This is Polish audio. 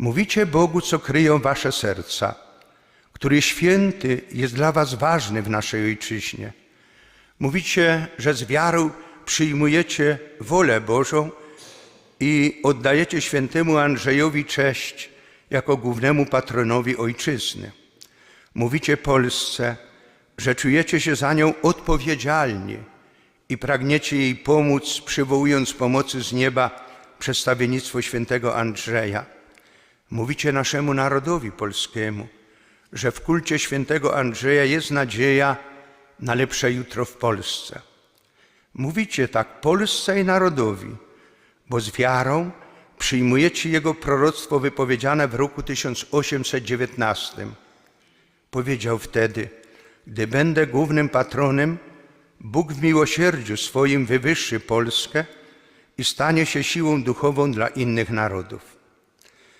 Mówicie Bogu, co kryją wasze serca, który święty jest dla was ważny w naszej ojczyźnie. Mówicie, że z wiarą przyjmujecie wolę Bożą i oddajecie świętemu Andrzejowi cześć jako głównemu patronowi ojczyzny. Mówicie Polsce, że czujecie się za nią odpowiedzialni i pragniecie jej pomóc, przywołując pomocy z nieba przedstawiennictwo świętego Andrzeja. Mówicie naszemu narodowi polskiemu, że w kulcie świętego Andrzeja jest nadzieja na lepsze jutro w Polsce. Mówicie tak Polsce i narodowi, bo z wiarą przyjmujecie jego proroctwo wypowiedziane w roku 1819. Powiedział wtedy: Gdy będę głównym patronem, Bóg w miłosierdziu swoim wywyższy Polskę i stanie się siłą duchową dla innych narodów.